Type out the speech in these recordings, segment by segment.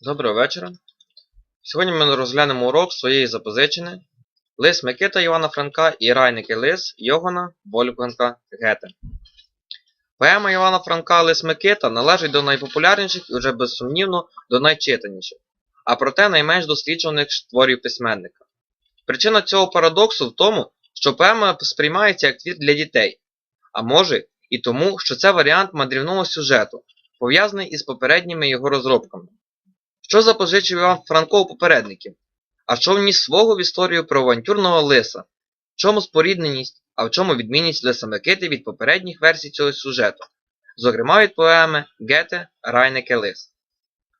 Доброго вечора. Сьогодні ми розглянемо урок своєї запозичини Лис Микита Івана Франка і Райники Лис Йогана Вольфганга Гете. Поема Івана Франка Лис Микита належить до найпопулярніших і вже безсумнівно до найчитаніших, а проте найменш досліджених творів письменника. Причина цього парадоксу в тому, що поема сприймається як твір для дітей, а може і тому, що це варіант мандрівного сюжету, пов'язаний із попередніми його розробками. Що запозичив Іван Франко у попередників? А що вніс свого в історію про авантюрного лиса? В чому спорідненість, а в чому відмінність Лиса Микити від попередніх версій цього сюжету, зокрема від поеми Гете Райнеке Лис.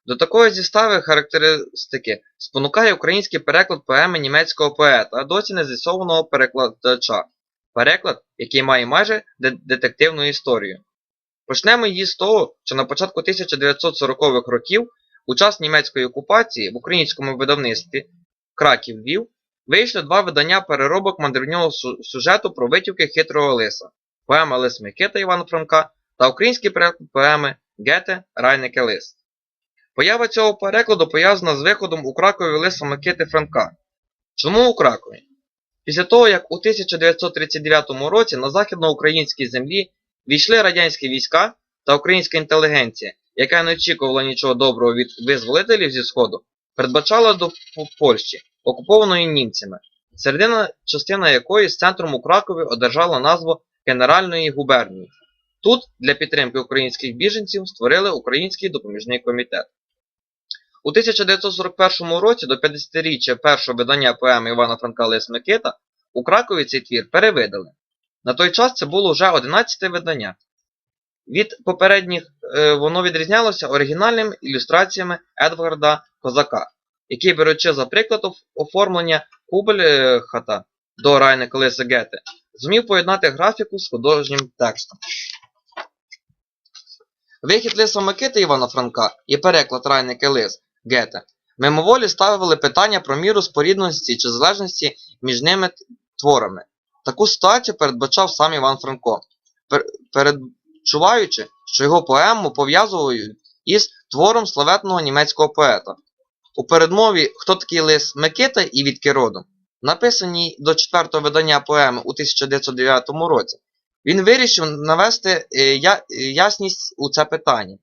До такої зістави характеристики спонукає український переклад поеми німецького поета, досі не з'ясованого перекладача. Переклад, який має майже детективну історію. Почнемо її з того, що на початку 1940-х років у час німецької окупації в українському видавництві Краків Львів вийшли два видання переробок мандрівного сюжету про витівки хитрого лиса поема Лис Микита Івана Франка та переклад поеми Гете Райнеке Лис. Поява цього перекладу пов'язана з виходом у Кракові Лиса Микити Франка. Чому у Кракові? Після того, як у 1939 році на західноукраїнській землі війшли радянські війська та українська інтелігенція, яка не очікувала нічого доброго від визволителів зі Сходу, передбачала до Польщі, окупованої німцями, середина частина якої з центром у Кракові одержала назву Генеральної губернії. Тут для підтримки українських біженців створили Український допоміжний комітет. У 1941 році до 50-річчя першого видання поеми Івана Франка Лис Микита у Кракові цей твір перевидали. На той час це було вже 11 видання. Від попередніх е, воно відрізнялося оригінальними ілюстраціями Едварда Козака, який, беручи за приклад оформлення Кубельхата до Райна Колеса Гете, зумів поєднати графіку з художнім текстом. Вихід Лиса Микити Івана Франка і переклад Райники Лис Гете мимоволі ставили питання про міру спорідності чи залежності між ними творами. Таку ситуацію передбачав сам Іван Франко, передчуваючи, що його поему пов'язують із твором славетного німецького поета. У передмові Хто такий лис Микита і відки родом, написаній до четвертого видання поеми у 1909 році, він вирішив навести е, ясність у це питання.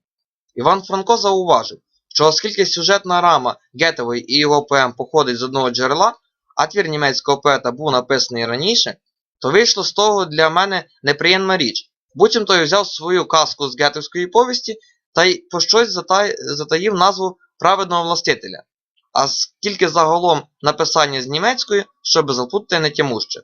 Іван Франко зауважив, що оскільки сюжетна рама Гетової і його поем походить з одного джерела, а твір німецького поета був написаний раніше, то вийшло з того для мене неприємна річ. Буцімто я взяв свою казку з гетовської повісті та й по щось затаїв назву праведного властителя. А скільки загалом написання з німецької, щоб заплутати не тямуще.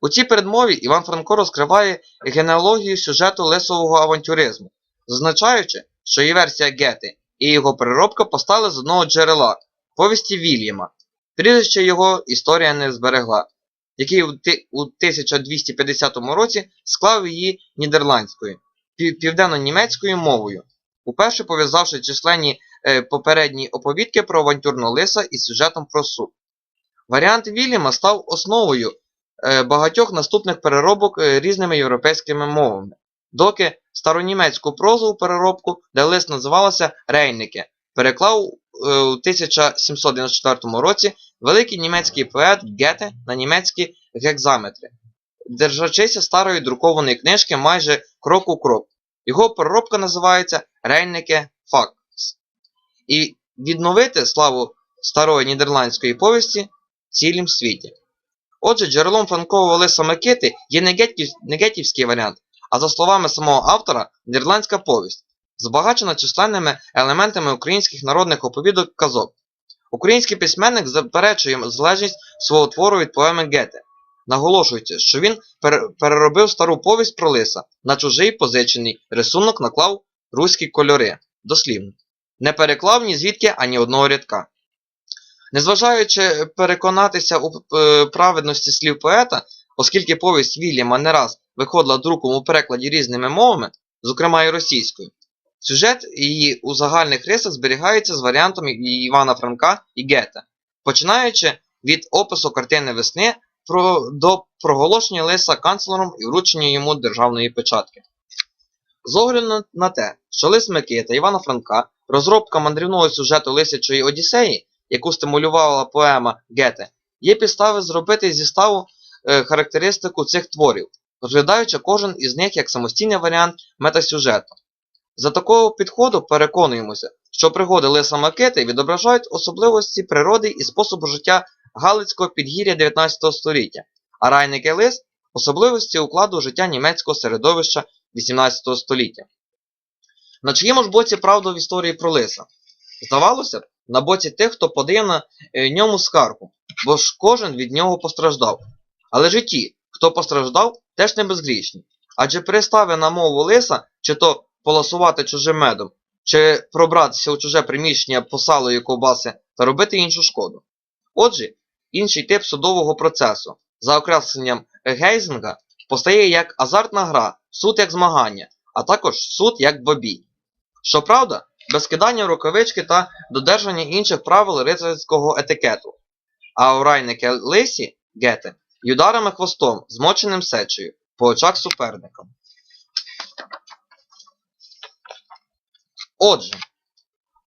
У цій передмові Іван Франко розкриває генеалогію сюжету лисового авантюризму, зазначаючи, що і версія Гети і його переробка постали з одного джерела повісті Вільяма. Прізвище його історія не зберегла, який у 1250 році склав її нідерландською, південно-німецькою мовою, уперше пов'язавши численні е, попередні оповідки про авантюрного лиса із сюжетом про суд. Варіант Вільяма став основою е, багатьох наступних переробок е, різними європейськими мовами, доки старонімецьку прозу у переробку, де лист називалося Рейники, переклав е, у 1794 році великий німецький поет Гете на німецькі гекзаметри, держачися старої друкованої книжки майже крок у крок. Його переробка називається Рейники Факс. І відновити славу старої нідерландської повісті цілім світі. Отже, джерелом франкового лиса Микити є не, гетьків, не гетівський варіант, а за словами самого автора, нідерландська повість, збагачена численними елементами українських народних оповідок казок. Український письменник заперечує залежність свого твору від поеми Гете. Наголошується, що він переробив стару повість про лиса на чужий позичений рисунок наклав руські кольори, дослівно. Не переклав ні звідки ані одного рядка. Незважаючи переконатися у е, праведності слів поета, оскільки повість Вільяма не раз виходила друком у перекладі різними мовами, зокрема і російською, сюжет її у загальних рисах зберігається з варіантом Івана Франка і Гета, починаючи від опису картини весни про, до проголошення лиса канцлером і вручення йому державної печатки. З огляду на- те, що лист Микита Івана Франка, розробка мандрівного сюжету Лисячої Одіссеї, яку стимулювала поема Гете, є підстави зробити зі ставу е, характеристику цих творів, розглядаючи кожен із них як самостійний варіант метасюжету. За такого підходу переконуємося, що пригоди Лиса Микити відображають особливості природи і способу життя Галицького підгір'я 19 століття, а Райник і Лис – особливості укладу життя німецького середовища 18 століття. На чиєму ж боці правда в історії про Лиса? Здавалося б, на боці тих, хто подає на е, ньому скаргу, бо ж кожен від нього постраждав. Але ж ті, хто постраждав, теж не безгрішні. Адже перестави на мову лиса, чи то поласувати чужим медом, чи пробратися у чуже приміщення по салу ковбаси та робити іншу шкоду. Отже, інший тип судового процесу, за окресленням Гейзинга, постає як азартна гра, суд як змагання, а також суд як бобій. Щоправда, без кидання рукавички та додержання інших правил рицарського етикету. А у Райнике Лисі Гете й ударами хвостом, змоченим сечею, по очах суперника. Отже,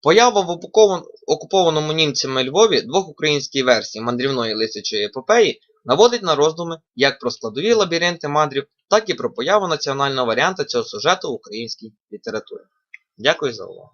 поява в окупованому німцями Львові двох українських версій мандрівної лисячої епопеї наводить на роздуми як про складові лабіринти мандрів, так і про появу національного варіанта цього сюжету в українській літературі. Дякую за увагу.